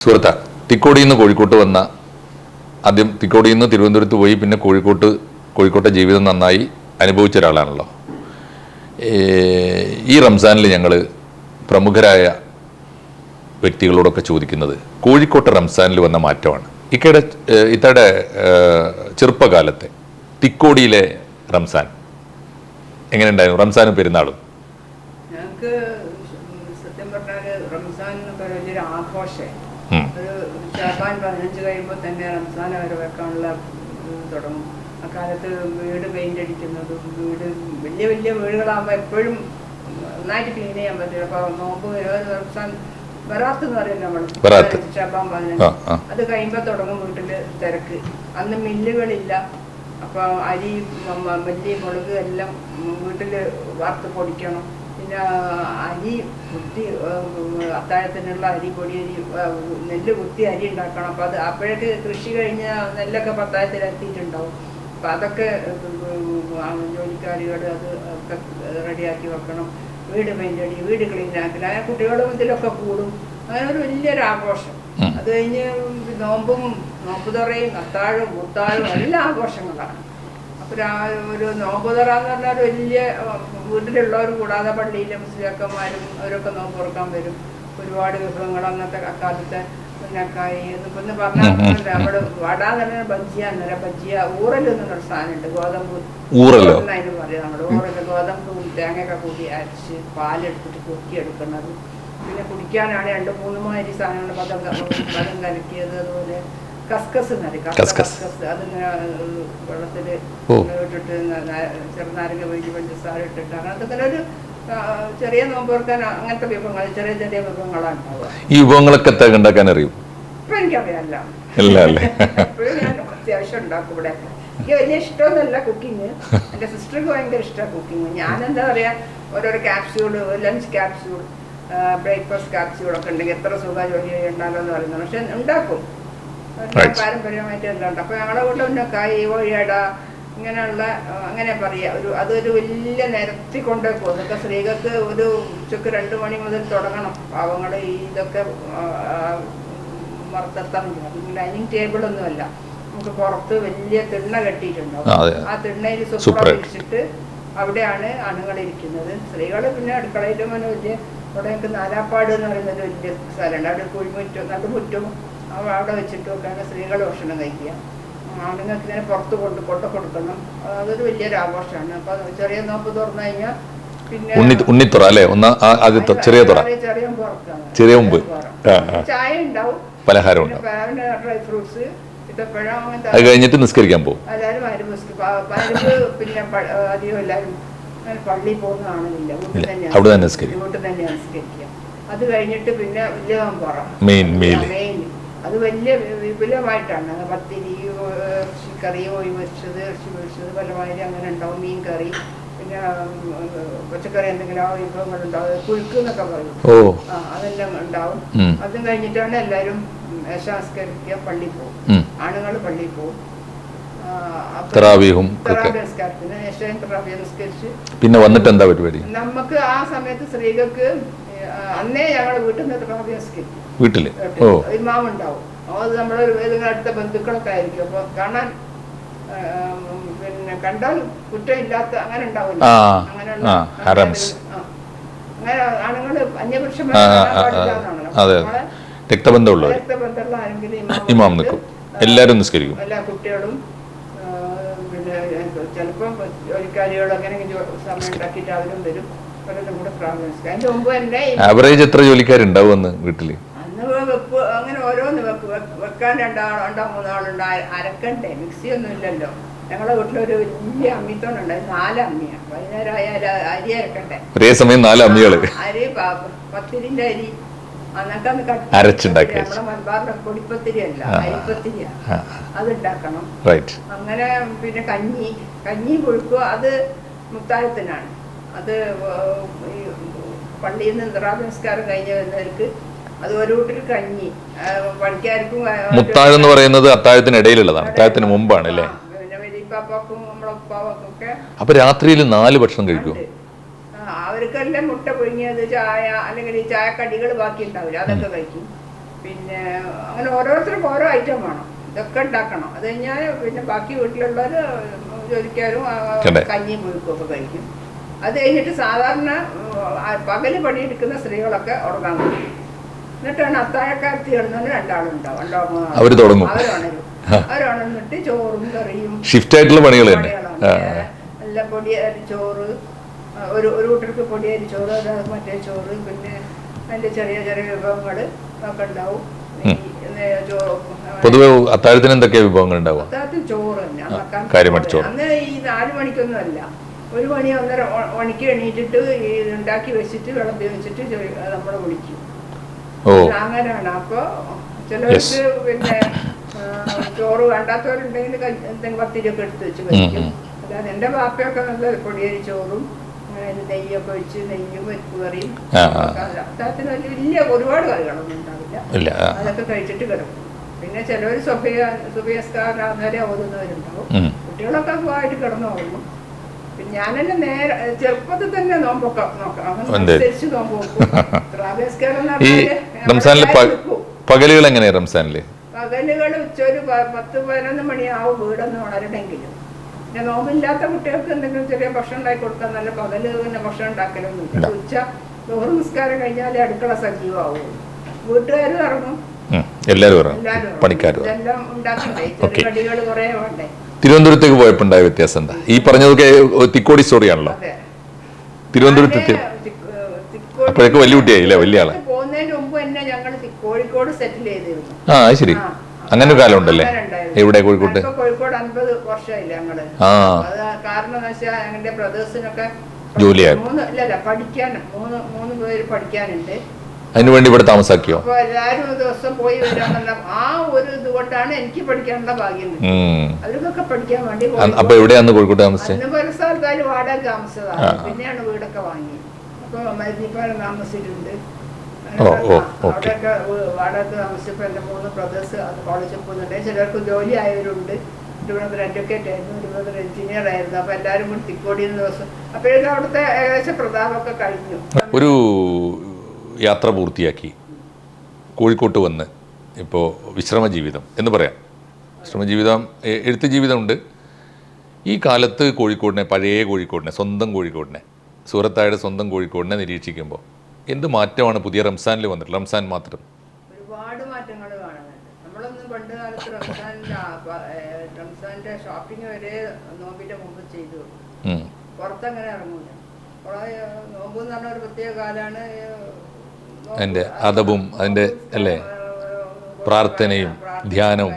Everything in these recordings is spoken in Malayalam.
സുഹൃത്ത തിക്കോടിയിൽ നിന്ന് കോഴിക്കോട്ട് വന്ന ആദ്യം തിക്കോടിയിൽ നിന്ന് തിരുവനന്തപുരത്ത് പോയി പിന്നെ കോഴിക്കോട്ട് കോഴിക്കോട്ടെ ജീവിതം നന്നായി അനുഭവിച്ച ഒരാളാണല്ലോ. ഈ റംസാനിൽ ഞങ്ങൾ പ്രമുഖരായ വ്യക്തികളോടൊക്കെ ചോദിക്കുന്നത് കോഴിക്കോട്ടെ റംസാനിൽ വന്ന മാറ്റമാണ്. ഇക്കയുടെ ഇത്തയുടെ ചെറുപ്പകാലത്തെ തിക്കോടിയിലെ റംസാൻ എങ്ങനെയുണ്ടായിരുന്നു? റംസാനും പെരുന്നാളും ഞങ്ങൾക്ക് സത്യം പറഞ്ഞാൽ റംസാൻ എന്നൊക്കെ ഒരു വലിയൊരു ആഘോഷം ഉം. ഒരു ഷാബാൻ പതിനഞ്ച് കഴിയുമ്പോൾ തന്നെ റംസാൻ അവർ വെക്കാനുള്ള തുടങ്ങും. അക്കാലത്ത് വീട് പെയിന്റ് അടിക്കുന്നതും വീട് വലിയ വലിയ വീടുകളാകുമ്പോൾ എപ്പോഴും നന്നായിട്ട് ക്ലീൻ ചെയ്യാൻ പറ്റില്ല. അപ്പോൾ നോമ്പ് റംസാൻ ബറാത്ത് എന്ന് പറയും നമ്മൾ ചേർക്കാൻ ഷാബാൻ പതിനഞ്ച്. അത് കഴിയുമ്പോൾ തുടങ്ങും വീട്ടിൽ തിരക്ക്. അന്ന് മില്ലുകളില്ല. അപ്പോൾ അരി മല്ലി മുളക് എല്ലാം വീട്ടിൽ വാർത്ത് പൊടിക്കണം. അരി കുത്തി അത്താഴത്തിനുള്ള അരി പൊടി അരി ഏഹ്, നെല്ല് കുത്തി അരി ഉണ്ടാക്കണം. അപ്പം അത് അപ്പോഴേക്ക് കൃഷി കഴിഞ്ഞ നെല്ലൊക്കെ പത്തായത്തിൽ എത്തിയിട്ടുണ്ടാവും. അപ്പം അതൊക്കെ ജോലിക്കാരികൾ അത് ഒക്കെ റെഡിയാക്കി വെക്കണം. വീട് പെയിന്റ് അടി വീട് ക്ലീൻ ആക്കൽ അങ്ങനെ കുട്ടികളും ഇതിലൊക്കെ കൂടും. അങ്ങനെ ഒരു വലിയൊരു ആഘോഷം. അത് കഴിഞ്ഞ് നോമ്പും നോമ്പ് തുറയും അത്താഴും കൂത്താഴും എല്ലാ ആഘോഷങ്ങളാണ്. അപ്പോൾ ഒരു നോമ്പുതറ എന്ന് പറഞ്ഞാൽ ഒരു വലിയ വീട്ടിലുള്ളവർ കൂടാതെ പള്ളിയിലെ മുസ്ലിയാക്കന്മാരും അവരൊക്കെ നോമ്പ് തുറക്കാൻ വരും. ഒരുപാട് വിഭവങ്ങൾ അന്നത്തെ കാലത്തെ പിന്നക്കായി എന്ന് പറഞ്ഞാൽ അവിടെ വട എന്ന് പറഞ്ഞാൽ ബജ്ജിയ എന്നല്ല ബജ്ജിയ. ഊറൽ എന്നൊരു സാധനമുണ്ട്. ഗോതമ്പ് അതിന് പറയാം നമ്മൾ ഊറൽ ഗോതമ്പ് തേങ്ങയൊക്കെ കൂടി അരച്ച് പാലെടുത്തിട്ട് കുറുക്കിയെടുക്കുന്നത്. പിന്നെ കുടിക്കാനാണ് രണ്ട് മൂന്ന് മാതിരി സാധനങ്ങൾ പദം പദം കലക്കിയത്. അതുപോലെ കസ്കസ് എന്നറി കസ്കസ്. കസ്കസ്. അതിങ്ങനെ ഏഹ്, വെള്ളത്തിൽ ഓ. ഇട്ടിട്ട് ന- ന- ചെറുനാരങ്ങ വഴി പഞ്ചസാര ഇട്ടിട്ട് അങ്ങനത്തെ ഇങ്ങനെ ഒരു ആ, ചെറിയ നോമ്പ് തുറക്കാൻ അങ്ങനത്തെ വിഭവങ്ങൾ ചെറിയ ചെറിയ വിഭവങ്ങളാണ് ഉണ്ടാവുക. ഈ വിഭവങ്ങളൊക്കെ ഉണ്ടാക്കാൻ അറിയും? ഇപ്പൊ എനിക്കറിയാമല്ല ഇല്ല അല്ലേ എപ്പോഴും ഞാൻ അത്യാവശ്യം ഉണ്ടാക്കും ഇവിടെ. എനിക്ക് വലിയ ഇഷ്ടമൊന്നുമല്ല കുക്കിങ്. എന്റെ സിസ്റ്റർക്ക് ഭയങ്കര ഇഷ്ടമാണ് കുക്കിങ്. ഞാൻ എന്താ പറയാ ഓരോരോ capsule lunch capsule breakfast capsule ഒക്കെ ഉണ്ടെങ്കിൽ എത്ര സുഖ ജോലി ഉണ്ടാകുമെന്ന് എന്ന് പറയുന്നത്. പക്ഷെ ഉണ്ടാക്കും. ഒരു Right. പാരമ്പര്യമായിട്ട് എല്ലാം ഉണ്ട്. അപ്പൊ ഞങ്ങളുടെ വീട്ടിൽ ഉന്നക്കായി കോഴിയട ഇങ്ങനെയുള്ള അങ്ങനെ പറയാ. ഒരു അതൊരു വലിയ നിരത്തി കൊണ്ടേ പോകും ഇതൊക്കെ സ്ത്രീകൾക്ക് ഒരു ഉച്ചയ്ക്ക് രണ്ട് മണി മുതൽ തുടങ്ങണം. പാവങ്ങൾ ഈ ഇതൊക്കെ പറ്റും ഡൈനിങ് ടേബിൾ ഒന്നുമല്ല നമുക്ക് പുറത്ത് വലിയ തിണ്ണ കെട്ടിയിട്ടുണ്ടാവും. ആ, തിണ്ണയിൽ സുപ്ര വിരിച്ചിട്ട് അവിടെയാണ് അണുകളിരിക്കുന്നത് സ്ത്രീകൾ പിന്നെ അടുക്കളയിലും വലിയ അവിടെ ഞങ്ങൾക്ക് നാലാപ്പാട് എന്ന് പറയുന്ന ഒരു വലിയ സ്ഥലമുണ്ട്. അവിടെ കുഴിമുറ്റും നടുമുറ്റും അവിടെ വെച്ചിട്ട് വെച്ചിട്ടൊക്കെയാണ് സ്ത്രീകൾ ഭക്ഷണം കഴിക്കുക. ആണുങ്ങൾക്ക് ഇങ്ങനെ പുറത്ത് കൊണ്ട് കൊട്ട കൊടുക്കണം. അതൊരു വലിയൊരു ആഘോഷമാണ്. അപ്പൊ ചെറിയ നോമ്പ് തുറന്നു കഴിഞ്ഞാൽ പിന്നെ ഉണ്ണിത്തുറ അല്ലേ? ഒന്ന് ആ- ആദ്യത്തെ ചെറിയ തുറ. ചെറിയ- ചെറിയ മുമ്പ്. ചായ ഉണ്ടാവും. പലഹാരം ഡ്രൈ ഫ്രൂട്ട്സ് അത് കഴിഞ്ഞിട്ട് നിസ്കരിക്കാൻ പോകും. എല്ലാവരും പിന്നെ അധികം എല്ലാവരും അങ്ങനെ പള്ളിയിൽ പോകുന്ന കാണുന്നില്ല വീട്ടിൽ ഇല്ല, അവിടെ തന്നെ നിസ്കരിക്കും. അത് കഴിഞ്ഞിട്ട് പിന്നെ വലിയ മെയിൻ. അത് വലിയ വിപുലമായിട്ടാണ്. പത്തിരി ഇറച്ചിക്കറി കോഴി പൊരിച്ചത് ഇറച്ചി പൊരിച്ചത് പലമാതിരി അങ്ങനെ ഉണ്ടാവും. മീൻ കറി പിന്നെ പച്ചക്കറി എന്തെങ്കിലും ആ വിഭവങ്ങൾ ഉണ്ടാവും കുഴുക്ക് എന്നൊക്കെ പറയും. ആ അതെല്ലാം ഉണ്ടാവും. അതും കഴിഞ്ഞിട്ടാണ് എല്ലാവരും ശാസ്കരിക്കുക പള്ളിയിൽ പോകും. ആണുങ്ങൾ പള്ളിയിൽ പോകും. പിന്നെ വന്നിട്ട് എന്താ പരിപാടി? നമുക്ക് ആ സമയത്ത് സ്ത്രീകൾക്ക് അന്നേ ഞങ്ങൾ വീട്ടിൽ നിന്ന് തറാവീഹ് നിസ്കരിക്കും വീട്ടിൽ. ഓ. ഇമാം ഉണ്ടാവും അത് നമ്മുടെ ഒരു ഏതെങ്കിലും അടുത്ത ബന്ധുക്കളൊക്കെ ആയിരിക്കും. അപ്പൊ കാണാൻ പിന്നെ കണ്ടാൽ കുറ്റമില്ലാത്ത അങ്ങനെ ഉണ്ടാവില്ല. അങ്ങനെ ആണുങ്ങൾ. രക്തബന്ധമുള്ളവർ രക്തബന്ധമുള്ള ആരെങ്കിലും ഇമാം നിൽക്കും എല്ലാരും എല്ലാവരും നിസ്കരിക്കും. എല്ലാ കുട്ടികളും പിന്നെ ചിലപ്പം ജോലിക്കാരികളും അങ്ങനെ ജോ- സമയം ഉണ്ടാക്കിയിട്ട് അവരും വരും. അവരുടെ കൂടെ പ്രാർത്ഥന അതിന്റെ മുമ്പ് തന്നെ ആവറേജ് എത്ര ജോലിക്കാരുണ്ടാവും വീട്ടിൽ അന്ന് വെപ്പ് അങ്ങനെ ഓരോന്ന് വെക്ക് വെക്ക് വെക്കാൻ രണ്ടാൾ രണ്ടോ മൂന്നാളുണ്ട് അര- അരക്കണ്ടേ? മിക്സി ഒന്നും ഇല്ലല്ലോ ഞങ്ങളുടെ വീട്ടിലൊരു വലിയ അമ്മിത്തോണ്ടുണ്ടായി നാല് അമ്മിയാണ് വൈകുന്നേരം ആയാൽ അരി അരക്കണ്ടേ? ഒരേ സമയം നാല് അമ്മികൾ. അരി പത്തിരിന്റെ അരി. അരച്ചുണ്ടാക്കി അതുണ്ടാക്കണം. അങ്ങനെ പിന്നെ കഞ്ഞി കഞ്ഞി പുഴുക്കുക അത് മുത്താഴത്തിനാണ് അത് പള്ളിയിൽ നിന്ന് നിസ്കാരം കഴിഞ്ഞ് വരുന്നവർക്ക് മുത്താഴം എന്ന് പറയുന്നത് അത്താഴത്തിന് ഇടയിലുള്ളതാണ് അത്താഴത്തിന് മുമ്പാണ് അല്ലേ? അപ്പൊ രാത്രിയിൽ നാല് ഭക്ഷണം കഴിക്കും. അവർക്കെല്ലാം മുട്ട പുഴുങ്ങിയത് ചായ അല്ലെങ്കിൽ ഈ ചായക്കടികൾ ബാക്കി ഉണ്ടാവില്ല അതൊക്കെ കഴിക്കും. പിന്നെ അങ്ങനെ ഓരോരുത്തർക്കും ഓരോ ഐറ്റം വേണം. ഇതൊക്കെ ഉണ്ടാക്കണം. അത് കഴിഞ്ഞാൽ പിന്നെ ബാക്കി വീട്ടിലുള്ളവർ ജോലിക്കാരും കഞ്ഞി. കഞ്ഞിയും പുഴുക്കും ഒക്കെ കഴിക്കും. അത് കഴിഞ്ഞിട്ട് സാധാരണ പകൽ പണിയെടുക്കുന്ന സ്ത്രീകളൊക്കെ ഉറങ്ങാൻ കഴിയും എന്നിട്ടാണ് അത്താഴക്കാലത്ത് കിടന്നത് രണ്ടാളുണ്ടാവും. രണ്ടോ. അവർ തുടങ്ങും. അവരുണരും അവരുണർന്നിട്ട് ചോറും കറിയും ഷിഫ്റ്റ് ആയിട്ടുള്ള പണികൾ തന്നെ. നല്ല പൊടി ചോറ് ഒരു ഒരു കൂട്ടർക്ക് പൊടി അരി ചോറ് അതായത് മറ്റേ ചോറ് പിന്നെ അതിന്റെ ചെറിയ ചെറിയ വിഭവങ്ങൾ ഒക്കെ ഉണ്ടാവും. പൊതുവെ അത്താഴത്തിന് എന്തൊക്കെയാ വിഭവങ്ങൾ ഉണ്ടാവുക? അത്താഴത്തിന് ചോറ് തന്നെ. അന്നക്കാൻ കാര്യമായിട്ട് ചോറ്. അന്ന് ഈ നാല് മണിക്കൊന്നും അല്ല. ഒരു മണി ഒന്നര മണിക്ക് എണീറ്റിട്ട് ഈ ഉണ്ടാക്കി വെച്ചിട്ട് വെള്ളം വെച്ചിട്ട് നമ്മൾ ഓ അങ്ങനെയാണ് അപ്പൊ ചിലർക്ക് പിന്നെ ചോറ് വേണ്ടാത്തവരുണ്ടെങ്കിൽ എന്തെങ്കിലും പത്തിരിയൊക്കെ എടുത്ത് വെച്ച് കഴിക്കും. അല്ലാതെ എന്റെ ബാപ്പയൊക്കെ നല്ല പൊടിയരി ചോറും നെയ്യൊക്കെ ഒഴിച്ച് നെയ്യും പരിപ്പ് കറിയും. അത്താഴത്തിന് വലിയ വലിയ ഒരുപാട് കറികളൊന്നും ഉണ്ടാവില്ല. അതൊക്കെ കഴിച്ചിട്ട് കിടക്കും. പിന്നെ ചിലവർ സുബിയ സുബിയസ്കാരാകുന്നവരെ ഓതുന്നവരുണ്ടാവും. കുട്ടികളൊക്കെ സുഖമായിട്ട് കിടന്നു പിന്നെ ഞാനെന്നെ നേരെ ചെറുപ്പത്തിൽ തന്നെ നോമ്പൊക്കെ നോക്കാം. ഈ റംസാനിലെ. പകലുകൾ എങ്ങനെയാ റംസാനിൽ? പകലുകൾ ഉച്ച ഒരു പ- പത്ത് പതിനൊന്ന് മണിയാവും വീടൊന്ന് ഉണരണമെങ്കിലും പിന്നെ നോമ്പില്ലാത്ത കുട്ടികൾക്ക് എന്തെങ്കിലും ചെറിയ ഭക്ഷണം ഉണ്ടാക്കി കൊടുക്കാൻ നല്ല പകൽ പിന്നെ ഭക്ഷണം ഉണ്ടാക്കലൊന്നുമില്ല ഉച്ച ലോഹർ നിസ്കാരം കഴിഞ്ഞാലേ അടുക്കള സജീവമാവും വീട്ടുകാരും ഇറങ്ങും. എല്ലാവരും പണിക്കാരും ഇതെല്ലാം ഉണ്ടാക്കണ്ടേ? ചെറിയ കടികൾ കുറേ വേണ്ടേ? തിരുവനന്തപുരത്തേക്ക് പോയപ്പോൾ ഉണ്ടായ വ്യത്യാസം എന്താ? ഈ പറഞ്ഞതൊക്കെ തിക്കോടി സ്റ്റോറിയാണല്ലോ. തിരുവനന്തപുരത്ത് അപ്പോഴേക്ക് വലിയ കുട്ടിയായില്ലേ, വലിയ ആളെ. ആ ശരി. അങ്ങനെ ഒരു കാലം ഉണ്ടല്ലേ. എവിടെ കോഴിക്കോട്ട്? കോഴിക്കോട് അൻപത് വർഷമായില്ലേ ഞങ്ങൾ. ആ. കാരണം എന്ന് വെച്ചാൽ ഞങ്ങളുടെ ബ്രദേഴ്സിനൊക്കെ ജോലിയായി. മൂന്ന് ഇല്ല പഠിക്കാൻ മൂന്ന് മൂന്ന് പേര് പഠിക്കാനുണ്ട്. അതിനു വേണ്ടി ഇവിടെ താമസാക്കിയോ? എല്ലാരും ദിവസം പോയി വരാന്നുള്ള ആ ഒരു എനിക്ക് പഠിക്കാനുള്ള ഭാഗ്യം കിട്ടിയത്. അവർക്കൊക്കെ പഠിക്കാൻ വേണ്ടി കോഴിക്കോട് അപ്പൊ എവിടെയാന്ന് കോഴിക്കോട്ട് താമസിച്ചത് അന്ന് പല സ്ഥലത്തായാലും വാടക പിന്നെയാണ് വീടൊക്കെ വാങ്ങി. അപ്പൊ മരുന്നിപ്പാലം താമസിച്ചിട്ടുണ്ട്. അവിടെയൊക്കെ വാടക മൂന്ന് ബ്രദേഴ്സ് അത് കോളേജിൽ പോകുന്നുണ്ട് ചിലർക്ക് ജോലി ആയവരുണ്ട്. തിരുവനന്തപുരം അഡ്വക്കേറ്റ് ആയിരുന്നു തിരുവനന്തപുരം എഞ്ചിനീയർ ആയിരുന്നു. അപ്പൊ കൂടി ദിവസം അപ്പോഴേക്കും അവിടുത്തെ ഏകദേശം പ്രതാപമൊക്കെ കഴിഞ്ഞു. ഒരു യാത്ര പൂർത്തിയാക്കി കോഴിക്കോട്ട് വന്ന് ഇപ്പോൾ വിശ്രമ ജീവിതം എന്ന് പറയാം. വിശ്രമ ജീവിതം എഴുത്ത് ജീവിതമുണ്ട്. ഈ കാലത്ത് കോഴിക്കോടിനെ പഴയ കോഴിക്കോടിനെ സ്വന്തം കോഴിക്കോടിനെ സൂറത്തായുടെ സ്വന്തം കോഴിക്കോടിനെ നിരീക്ഷിക്കുമ്പോൾ എന്ത് മാറ്റമാണ് പുതിയ റംസാനിൽ വന്നിട്ടുള്ളത്? റംസാൻ മാത്രം. ഒരുപാട് മാറ്റങ്ങൾ കാണുന്നുണ്ട്. നമ്മളൊന്നും പണ്ട് കാലത്ത് റംസാനിന്റെ ഷോപ്പിംഗ് വരെ നോമ്പിന്റെ മുമ്പ് ചെയ്തു. പുറത്തങ്ങനെ ഇറങ്ങൂല. നോമ്പ് എന്ന് പറഞ്ഞ ഒരു പ്രത്യേക കാലാണ് അതിന്റെ അതവും അതിന്റെ അല്ലേ പ്രാർത്ഥനയും ധ്യാനവും.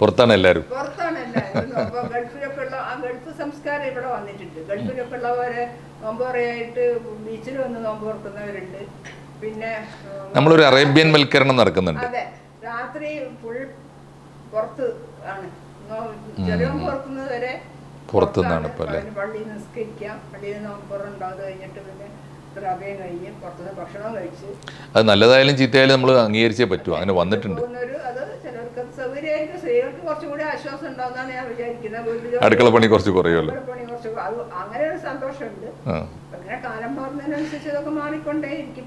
പുറത്താണ് എല്ലാവരും. ഗൾഫിലൊക്കെ ഉള്ള ആ ഗൾഫ് സംസ്കാരം ഇവിടെ വന്നിട്ടുണ്ട്. ഗൾഫിലൊക്കെ ഉള്ളവരെ ബീച്ചിൽ വന്ന് പിന്നെ നമ്മളൊരു അറേബ്യൻ വൽക്കരണം നടക്കുന്നുണ്ട്. അതെ. രാത്രി ഫുൾ പുറത്ത് ആണ്. ചെറിയ വരെ പുറത്തുനിന്നാണ് ഇപ്പോൾ ഇപ്പൊ അല്ലേ? പള്ളിയിൽ നിസ്കരിക്കാം. പള്ളിയിൽ അത് കഴിഞ്ഞിട്ട് പിന്നെ ദ്രവ്യം കഴിഞ്ഞ് പുറത്തുനിന്ന് ഭക്ഷണം കഴിച്ച് അത് നല്ലതായാലും ചീത്തയായാലും നമ്മൾ അംഗീകരിച്ചേ പറ്റൂ. അങ്ങനെ വന്നിട്ടുണ്ട്. പോകുന്നൊരു അത് ചിലർക്ക് അത് സൗകര്യമായിരിക്കും സ്ത്രീകൾക്ക് കുറച്ചും കൂടി ആശ്വാസം ഉണ്ടാവുന്നതാണ് ഞാൻ വിചാരിക്കുന്നത്. അടുക്കള പണി കുറച്ച് കുറയുമല്ലോ. പണി കുറച്ച് അത് അങ്ങനെ ഒരു സന്തോഷമുണ്ട്. ആ. അങ്ങനെ കാലം മാറുന്നതിനനുസരിച്ച് ഇതൊക്കെ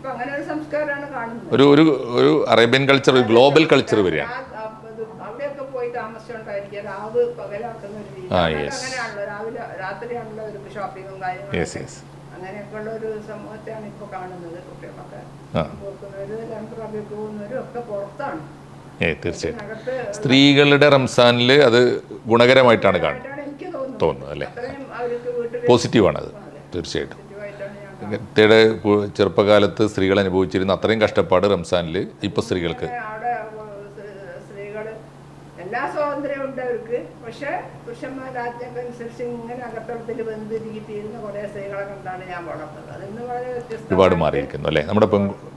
അങ്ങനെ ഒരു സംസ്കാരമാണ് കാണുന്നത്. ഒരു ഒരു ഒരു അറേബ്യൻ കൾച്ചർ ഒരു ഗ്ലോബൽ കൾച്ചർ വരികയാണ് ആ- ആ- ഇത് അവിടെയൊക്കെ പോയി താമസിച്ചുകൊണ്ടായിരിക്കും. രാവ് പകലാക്കുന്ന ആ, യെസ് യെസ് അങ്ങനെയൊക്കെയുള്ള ഒരു സമൂഹത്തെയാണ് ഇപ്പോൾ കാണുന്നത് കുട്ടികളൊക്കെ. പോകുന്നവരും ഒക്കെ പുറത്താണ്. ഏ തീർച്ചയായും. സ്ത്രീകളുടെ റംസാനിൽ അത് ഗുണകരമായിട്ടാണ് കാണുന്നത്. തോന്നുന്നത്. അല്ലേ? പോസിറ്റീവാണത് തീർച്ചയായിട്ടും. കു- ചെറുപ്പകാലത്ത് സ്ത്രീകൾ അനുഭവിച്ചിരുന്ന അത്രയും കഷ്ടപ്പാട് റംസാനിൽ ഇപ്പോൾ സ്ത്രീകൾക്ക് പിന്നെ അവിടെ സ്ത്രീ- സ്ത്രീകൾ എല്ലാ സ്വാതന്ത്ര്യവും ഉണ്ട് അവർക്ക് പക്ഷെ പുരുഷന്മാർ ആജ്ഞക്കനുസരിച്ച് ഇങ്ങനെ അകത്തളത്തിൽ ബന്ധിരിക്കുന്ന കുറെ സ്ത്രീകളെ കണ്ടാണ് ഞാൻ വളർന്നത്. അതിന്ന് വളരെ വ്യത്യസ്തമായിട്ട് ഒരുപാട് മാറിയിരിക്കുന്നു അല്ലേ? നമ്മുടെ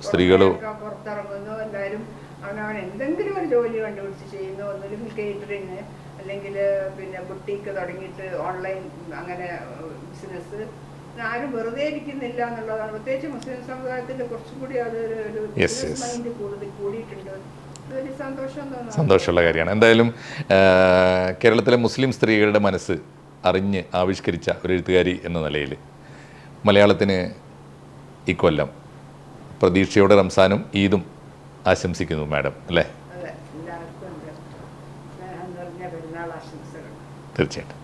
സ്ത്രീകൾ പുറത്തിറങ്ങുന്നു എല്ലാവരും അവനവൻ എന്തെങ്കിലും ഒരു ജോലി കണ്ടുപിടിച്ച് ചെയ്യുന്നു. ഒന്നുകിൽ കേറ്ററിങ് അല്ലെങ്കിൽ പിന്നെ ബുട്ടീക്ക് തുടങ്ങിയിട്ട് ഓൺലൈൻ അങ്ങനെ ബിസിനസ് ആരും വെറുതെ ഇരിക്കുന്നില്ല എന്നുള്ളതാണ്. പ്രത്യേകിച്ച് മുസ്ലിം സമുദായത്തിൽ കുറച്ചും കൂടി അതൊരു കൂടുതൽ കൂടിയിട്ടുണ്ട്. സന്തോഷമുള്ള കാര്യമാണ്. എന്തായാലും കേരളത്തിലെ മുസ്ലിം സ്ത്രീകളുടെ മനസ്സ് അറിഞ്ഞ് ആവിഷ്കരിച്ച ഒരു എഴുത്തുകാരി എന്ന നിലയിൽ മലയാളത്തിന് ഈ കൊല്ലം പ്രതീക്ഷയോടെ റംസാനും ഈദും ആശംസിക്കുന്നു മാഡം അല്ലേ? തീർച്ചയായിട്ടും.